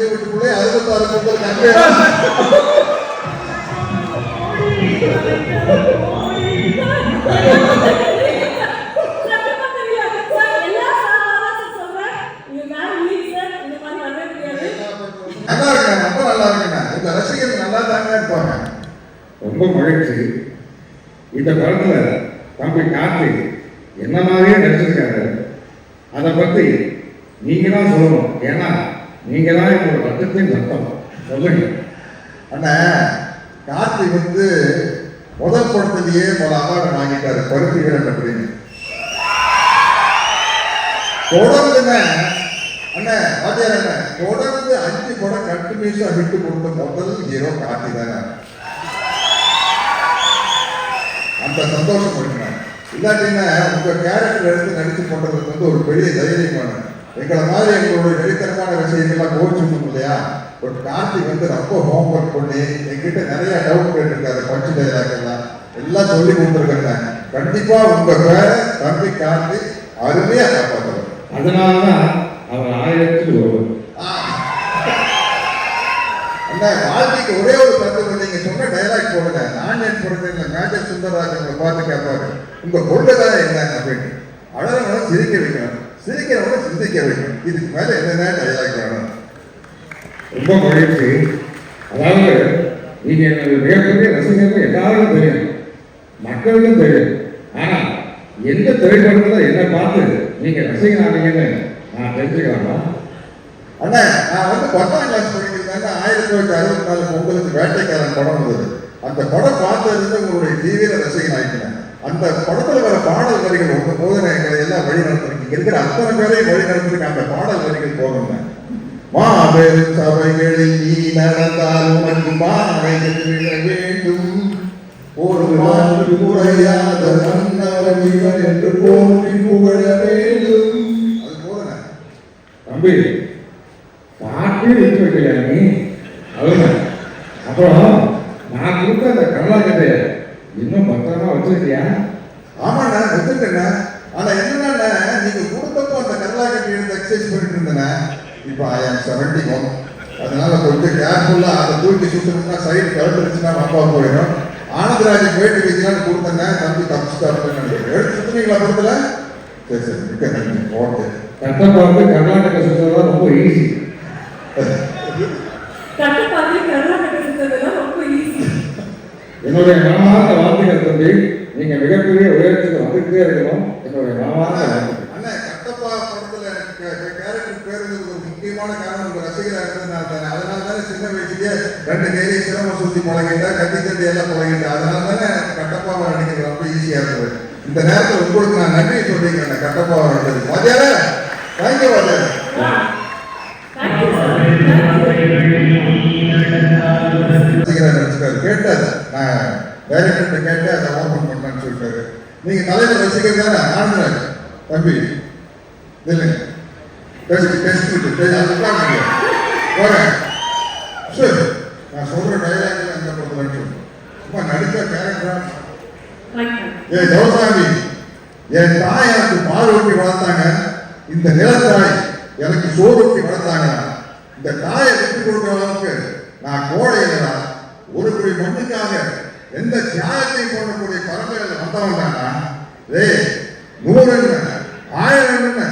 எங்க வீட்டுக்குள்ளே அறுபத்தாறு பொங்கல் கண்டு நல்லா ரொம்ப நல்லா இந்த ரசிகர்கள் நல்லா தாங்க இருப்பாங்க. ரொம்ப மகிழ்ச்சி. இந்த படத்துல தம்பி கார்த்திக் என்ன மாதிரியே நடிச்சிருக்காரு. அதை பத்தி நீங்க தான் சொல்லணும். ஏன்னா நீங்க தான் என்னோட ரத்தத்தின் ரத்தம் சொல்லுங்க. அண்ணா கார்த்தி வந்து முதல் படத்திலேயே பல அவார்டு வாங்கிட்டாரு. பருத்தி வீரன் அப்படின்னு. தொடர்ந்துங்க அண்ணா வாத்தியார் அண்ணா தொடர்ந்து அஞ்சு படம் கண்டினியூஸாக விட்டு கொடுத்த முதல் ஹீரோ கார்த்தி தானே. அந்த சந்தோஷம் இருக்கணும் இல்லாட்டின்னா உங்க கேரக்டர் எடுத்து நடித்து போட்டதுக்கு வந்து ஒரு பெரிய தைரியமான எங்களை மாதிரி எங்களுடைய வெளித்தரமான விஷயங்கள்லாம் கோச்சிருந்தோம் இல்லையா? ஒரு கார்த்திக் வந்து ரொம்ப ஹோம்ஒர்க் பண்ணி என்கிட்ட நிறைய டவுட் கேட்டிருக்காரு பஞ்சு டைலாக் எல்லாம் சொல்லி கொடுத்துருக்கேன் கண்டிப்பா உங்க பேரை தம்பி கார்த்திக் அருமையா காப்பாற்றுவார் அதனால தான் அவர் ஆயிரத்தில் ஒருவர். வாழ்க்கைக்கு ஒரே ஒரு தத்துவம் நீங்க சொன்ன டைலாக் போடுங்க. நான் என் பிறந்த மேஜர் சுந்தரராஜன் உங்களை பார்த்து கேட்பாரு உங்க கொள்கைதான் என்ன அப்படின்னு அழகவனை சிரிக்க வைக்கணும் சிரிக்கிறவங்க சிந்திக்க வைக்கணும் இதுக்கு மேலே என்னென்ன டைலாக் வேணும்? ரொம்ப மகிழ்ச்சி அதாவது நீங்க எனது மிகப்பெரிய ரசிகர்கள் எல்லாருக்கும் தெரியும். மக்களுக்கும் தெரியும். ஆனா எந்த திரைப்படத்துல என்ன பார்த்து நீங்க ரசிகனானீங்கன்னு நான் தெரிஞ்சுக்கலாமா? அண்ணா நான் வந்து பத்தாம் கிளாஸ் படிக்கிறதுனால ஆயிரத்தி தொள்ளாயிரத்தி அறுபத்தி நாலு பொங்கலுக்கு வேட்டைக்காரன் படம் வந்தது. அந்த படம் பார்த்ததுல உங்களுடைய தீவிர ரசிகன் ஆயிட்டேன் அந்த படத்துல வர பாடல் வரிகள் உங்க போதனை எங்களை எல்லாம் வழி நடத்துறீங்க இருக்கிற அத்தனை பேரையும் வழி நடத்துறதுக்கு அந்த பாடல் வரிகள் போகணும் மாபெரும் சபைகளில் நீ நடந்தால் உனக்கு மாவைகள் விழ வேண்டும். ஒரு மாற்று முறையாத மன்னவன் இவன் என்று போற்றி புகழ வேண்டும். அது போதுங்க. தம்பி பாட்டு எடுத்து வைக்கலையா நீ அப்புறம் நான் கொடுத்த அந்த கருணாகதைய இன்னும் பத்திரமா வச்சிருக்கியா? ஆமாண்ணா வச்சிருக்கேண்ணா. ஆனா என்னன்னா நீங்க கொடுத்தப்போ அந்த கல்லாக்கட்டி எடுத்து எக்ஸசைஸ் பண்ணிட்டு இருந்தேண்ணா. இப்போ ஐ ஆம் செவன்டி ஒன் அதனால கொஞ்சம் கேர்ஃபுல்லா அதை தூக்கி சுத்தணும்னா சைடு கழுத்துருச்சுன்னா அப்பா போயிடும். ஆனந்தராஜன் வேட்டு வைக்கலாம்னு கொடுத்தேன்னா தம்பி தப்பிச்சுட்டாருன்னு நினைக்கிறேன். எடுத்து சுத்துனீங்களா படத்துல? சரி சரி. மிக்க நன்றி. ஓகே. கட்டப்பா வந்து கர்நாடக சுற்றுலா ரொம்ப ஈஸி என்னுடைய மனமார்ந்த வாழ்த்துக்கள் தம்பி நீங்க மிகப்பெரிய உயரத்துக்கு வந்துகிட்டே இருக்கணும். என்னுடைய மனமார்ந்த வாழ்த்துக்கள் அண்ணா கட்டப்பா படத்துல எனக்கு கேரக்டர் பேர் இருந்தது ஒரு முக்கியமான காரணம் உங்க ரசிகரா இருந்ததுனால தானே. அதனால தானே சின்ன வயசுலயே ரெண்டு கையிலையும் சிரம சுத்தி பழகிட்டேன் கத்தி கத்தி எல்லாம் பழகிட்டேன் அதனால தானே கட்டப்பாவை நடிக்கிறது ரொம்ப ஈஸியா இருந்தது. இந்த நேரத்தில் உங்களுக்கு நான் நன்றி சொல்லிக்கிறேன் கட்டப்பாவை நடிச்சது வாத்தியார தேங்க்யூ நான் டைரக்டர்கிட்ட கேட்டு அதை ஓப்பன் பண்ணேன்னு சொல்லிட்டாரு. நீங்கள் தலைவர் ரசிகர் தானே ஆனந்தராஜ் தம்பி இல்லைங்க டெஸ்ட் டெஸ்ட் விட்டு டெஸ்ட் அது உட்காருங்க வரேன் சரி நான் சொல்ற டைலாக் அந்த படத்தில் சொல்லு சும்மா நடிச்ச கேரக்டரா ஏ ஜவசாமி என் தாய் எனக்கு பால் ஊட்டி வளர்த்தாங்க. இந்த நிலத்தாய் எனக்கு சோறு ஊட்டி வளர்த்தாங்க. இந்த தாயை விட்டு கொடுக்குற அளவுக்கு நான் கோழை இல்லைனா ஒரு குடி மண்ணுக்காக எந்த தியாகத்தை போடக்கூடிய பரம்பரையில் வந்தவன் தானா? ஏய் நூறு என்ன ஆயிரம் என்ன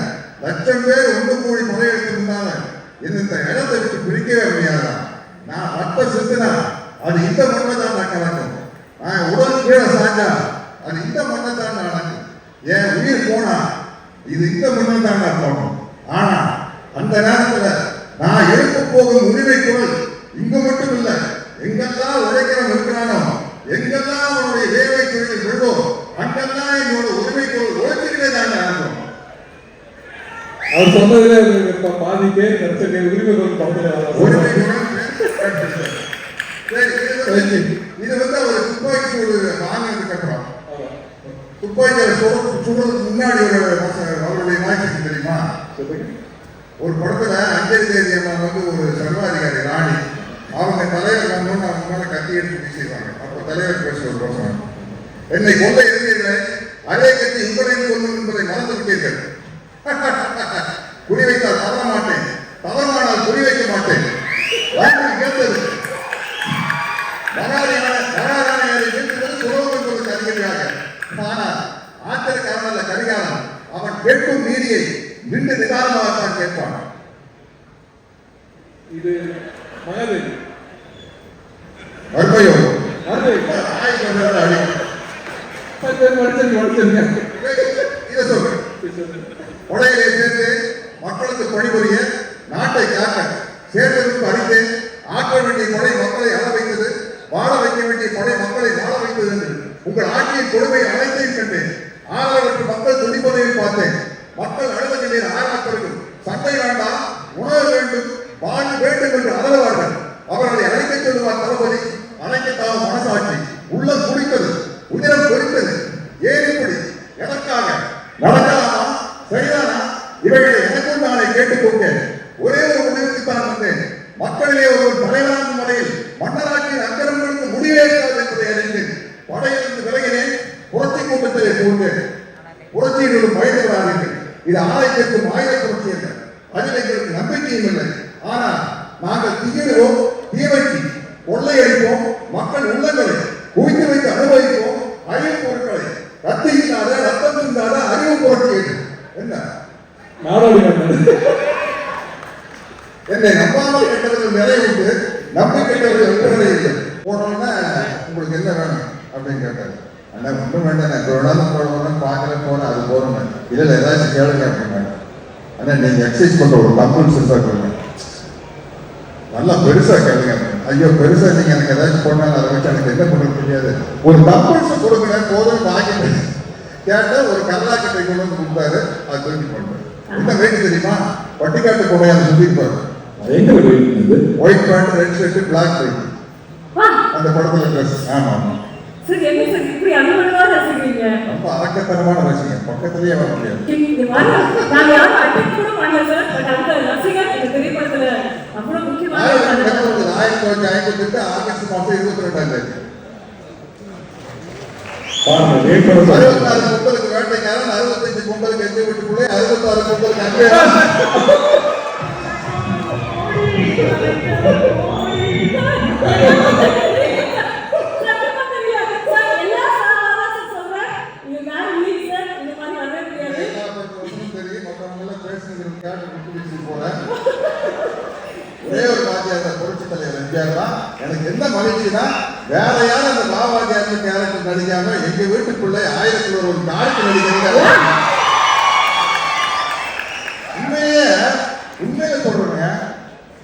லட்சம் பேர் ஒன்று கோடி முறையெடுத்திருந்தாலும் இந்த இடத்தை விட்டு பிரிக்கவே முடியாதா? நான் ரத்த செத்துனா? அது இந்த மண்ணை தான் நான் கலக்கும் நான் உடல் கீழே சாஞ்சா அது இந்த மண்ணை தான் நான் நடக்கும் என் உயிர் போனா இது இந்த மண்ணை தான் நான் போகணும் ஆனா அந்த நேரத்தில் நான் எழுப்ப போகும் உரிமை குரல் இங்க மட்டும் இல்லை எங்கெல்லாம் உழைக்கிறவன் இருக்கிறானோ எங்கெல்லாம் அவனுடைய வேலை தொழில் விழுதோ அங்கெல்லாம் என்னோட உரிமை குரல் உழைச்சிக்கிட்டே தான் இருக்கும் அவர் சொன்னதுல இப்ப பாதி பேர் கருத்துக்கு உரிமை குரல் சரி, இது வந்து- அவர் துப்பாக்கி சூடு வாங்கினதுக்கு அப்புறம் துப்பாக்கியை சுட சுடுறதுக்கு முன்னாடி ஒரு அவருடைய வாய்ப்பு தெரியுமா? ஒரு படத்துல அஞ்சலி தேதி அம்மா வந்து ஒரு சர்வாதிகாரி ராணி. அவங்க தலைவர் வந்தோன்னு அவங்க மேல கத்தி எடுத்து வீசிடுவாங்க அப்போ தலைவர் பேச ஒரு என்னை கொல்ல இருந்தீர்களே அதே கத்தி உங்களையும் கொல்லும் என்பதை மறந்து விட்டீர்கள் குறி வைத்தால் தவற மாட்டேன். தவறானால் குறி வைக்க மாட்டேன். கேட்டது. ஆனால் ஆத்திரக்காரன் அல்ல கரிகாலன். அவன் கேட்கும் நீதியை நின்று நிதானமாகத்தான் கேட்பான். இது மனது. வறுமையோ மனிதன் மனிதன் இதை சொல்றேன் உலகிலே சேர்ந்து மக்களுக்கு பணிபுரிய நாட்டை காக்க சேர்ந்ததற்கு அடித்து ஆக்க வேண்டிய கொடை மக்களை அழ வைத்தது வாழ வைக்க வேண்டிய கொடை மக்களை வாழ வைத்தது என்று உங்கள் ஆட்சியின் கொடுமை அனைத்தையும் கண்டேன். ஆதரவற்ற மக்கள் துடிப்பதையும் பார்த்தேன். மக்கள் அழுத கண்ணீர் ஆராப்பர்கள் சண்டை வேண்டாம் உணவு வேண்டும் வாழ்வு வேண்டும் என்று அழுவார்கள் கூட்டத்திலே புகுந்தேன் புரட்சியினரும் பயன்படாதீர்கள் இது ஆலயத்திற்கும் ஆயுத புரட்சி அல்ல அதில் எங்களுக்கு நம்பிக்கையும் இல்லை. ஆனால் நாங்கள் திகிடுவோம் தீவைக்கு கொள்ளையடிப்போம் மக்கள் உள்ளங்களை குவித்து வைத்து அனுபவிப்போம் அழிவு பொருட்களை ரத்து இல்லாத ரத்தம் இல்லாத அறிவு புரட்சி இது. என்ன என்னை நம்பாமல் கெட்டவர்கள் நிறைய உண்டு நம்பி கெட்டவர்கள் இல்லை. போனோம்னா உங்களுக்கு என்ன வேணும் அப்படின்னு கேட்டாரு. அண்ணா ஒன்றும் வேண்டாம் நான் வேணாலும் போடணும் பார்க்கல போறேன் அது போறேன் இதில் ஏதாச்சும் கேளுங்க அப்படின்னாங்க அண்ணா நீங்க எக்ஸசைஸ் பண்ற ஒரு டம்பிள்ஸ் இருந்தா கொடுங்க நல்லா பெருசா கேளுங்க ஐயோ பெருசா நீங்க எனக்கு ஏதாச்சும் போடணும் அதை வச்சு எனக்கு என்ன பண்ண தெரியாது ஒரு டம்பிள்ஸ் கொடுங்க போதும் வாங்கிட்டு கேட்டா ஒரு கல்லாக்கட்டை கொண்டு வந்து கொடுத்தாரு அது தூக்கி பண்றேன் என்ன வேணும் தெரியுமா சொல்லியிருப்பாரு எங்க போயிருந்தது white pant red shirt black pant அந்த படத்துல ட்ரெஸ் ஆமா ஆமா சார் என்ன சார் இப்படி அனுமதிவா ரசிக்கிறீங்க. ரொம்ப அரக்கத்தனமான ரசிகன் பக்கத்திலேயே வர முடியாது. நான் யாரும் அட்டன் கூட பண்ணல சார் பட் அந்த ரசிகர் இந்த திரைப்படத்துல அவ்வளவு முக்கியமான ஆயிரத்தி ஒரு தொள்ளாயிரத்தி ஆயிரத்தி தொள்ளாயிரத்தி ஐம்பத்தி எட்டு ஆகஸ்ட் மாசம் இருபத்தி ரெண்டாம் தேதி. பாருங்க வேப்பரசு அறுபத்தாறு வேட்டைக்காரன் அறுபத்தஞ்சு பொங்கலுக்கு எந்த வீட்டுக்குள்ளே அறுபத்தாறு பொங்கலுக்கு அங்கே பேசுனது ஒரே ஒரு வாத்தியார் தான் புரட்சி தலைவர் எம்ஜிஆர் தான். எனக்கு என்ன மகிழ்ச்சினா வேற யாரும் அந்த பாவாத்தியார் கேரக்டர் நடிக்காம எங்க வீட்டுக்குள்ள ஆயிரத்தி ஒரு நாளைக்கு நடிக்கிறீங்க. உண்மையே உண்மையில சொல்றேங்க.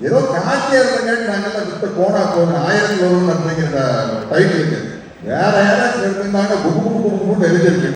ஏதோ காட்சியா இருந்தங்காட்டி நாங்கெல்லாம் விட்டு போனா போதும். ஆயிரத்தி ஒரு அப்படிங்கிற டைட்டிலுக்கு வேற யாராச்சும் இருந்தாங்க குபு குபு எழுதிருக்கு